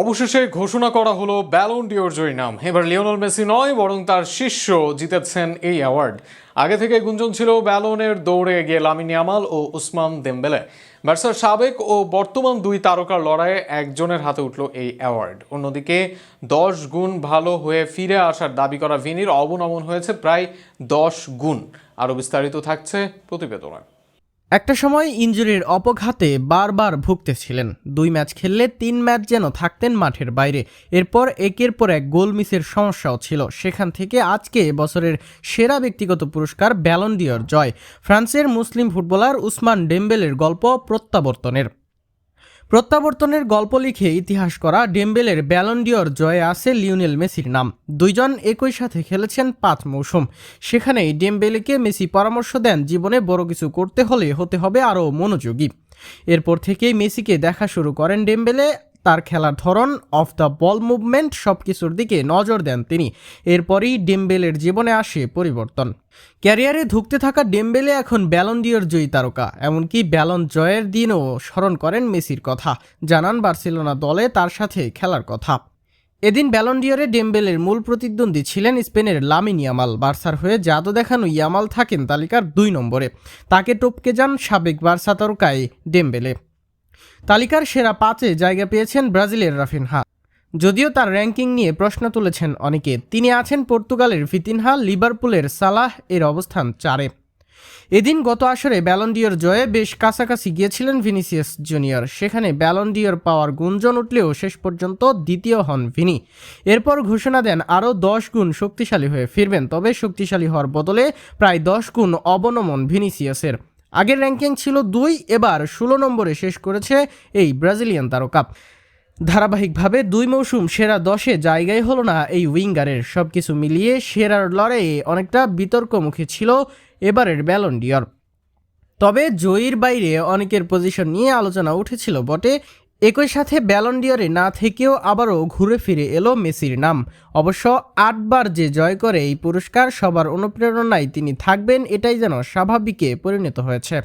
অবশেষে ঘোষণা করা হলো ব্যালন ডিওর জয়ী নাম। এবার লিওনেল মেসি নয়, বরং তার শিষ্য জিতেছেন এই অ্যাওয়ার্ড। আগে থেকে গুঞ্জন ছিল ব্যালনের দৌড়ে গিয়ে লামিন ইয়ামাল ও উসমান দেমবেলে। বার্সার সাবেক ও বর্তমান দুই তারকার লড়াইয়ে একজনের হাতে উঠল এই অ্যাওয়ার্ড। অন্যদিকে দশ গুণ ভালো হয়ে ফিরে আসার দাবি করা ভিনির অবনমন হয়েছে প্রায় দশ গুণ। আরও বিস্তারিত থাকছে প্রতিবেদনায় একটা সময় ইঞ্জুরির অপঘাতে বারবার ভুগতেছিলেন। দুই ম্যাচ খেললে তিন ম্যাচ যেন থাকতেন মাঠের বাইরে। এরপর একের পর এক গোল মিসের সমস্যাও ছিল। সেখান থেকে আজকে বছরের সেরা ব্যক্তিগত পুরস্কার ব্যালন ডিওর জয়। ফ্রান্সের মুসলিম ফুটবলার উসমান ডেম্বেলের গল্প প্রত্যাবর্তনের। প্রত্যাবর্তনের গল্প লিখে ইতিহাস করা ডেম্বেলের ব্যালন্ডিওর জয়ে আছে লিওনেল মেসির নাম। দুইজন একই সাথে খেলেছেন পাঁচ মৌসুম। সেখানেই ডেম্বেলেকে মেসি পরামর্শ দেন, জীবনে বড় কিছু করতে হলে হতে হবে আরও মনোযোগী। এরপর থেকেই মেসিকে দেখা শুরু করেন ডেম্বেলে। তার খেলার ধরন অফ দ্য বল মুভমেন্ট সব কিছুর দিকে নজর দেন তিনি। এরপরই ডেম্বেলের জীবনে আসে পরিবর্তন। ক্যারিয়ারে ধুঁকতে থাকা ডেম্বেলে এখন ব্যালন ব্যালন্ডিয়র জয়ী তারকা। এমনকি ব্যালন জয়ের দিনও স্মরণ করেন মেসির কথা। জানান বার্সেলোনা দলে তার সাথে খেলার কথা। এদিন ব্যালন্ডিয়রে ডেম্বেলের মূল প্রতিদ্বন্দ্বী ছিলেন স্পেনের লামিন ইয়ামাল বার্সার হয়ে জাদু দেখানো ইয়ামাল থাকেন তালিকার দুই নম্বরে। তাকে টপকে যান সাবেক বার্সা তারকায় ডেম্বেলে। তালিকার সেরা পাঁচে জায়গা পেয়েছেন ব্রাজিলের রাফিনহা যদিও তার র্যাঙ্কিং নিয়ে প্রশ্ন তুলেছেন অনেকে, তিনি আছেন পর্তুগালের ফিতিনহা, লিভারপুলের সালাহ, এর অবস্থান চারে। এদিন গত আসরে ব্যালন্ডিয়র জয়ে বেশ কাছাকাছি গিয়েছিলেন ভিনিসিয়াস জুনিয়র। সেখানে ব্যালন্ডিয়র পাওয়ার গুঞ্জন উঠলেও শেষ পর্যন্ত দ্বিতীয় হন ভিনি। এরপর ঘোষণা দেন, আরও দশ গুণ শক্তিশালী হয়ে ফিরবেন, তবে শক্তিশালী হওয়ার বদলে প্রায় দশ গুণ অবনমন ভিনিসিয়াসের। আগের র্যাঙ্কিং ছিল দুই, এবার ষোলো নম্বরে শেষ করেছে এই ব্রাজিলিয়ান তারকা। ধারাবাহিকভাবে দুই মৌসুম সেরা দশে জায়গায় হলো না এই উইঙ্গারের। সব কিছু মিলিয়ে সেরার লড়াইয়ে অনেকটা বিতর্কমুখী ছিল এবারের ব্যালন্ডিয়র তবে জয়ীর বাইরে অনেকের পজিশন নিয়ে আলোচনা উঠেছিল বটে একই সাথে ব্যালন্ডিয়রে না থেকেও আবারও ঘুরে ফিরে এলো মেসির নাম। অবশ্য আটবার যে জয় করে এই পুরস্কার সবার অনুপ্রেরণায় তিনি থাকবেন, এটাই যেন স্বাভাবিকে পরিণত হয়েছে।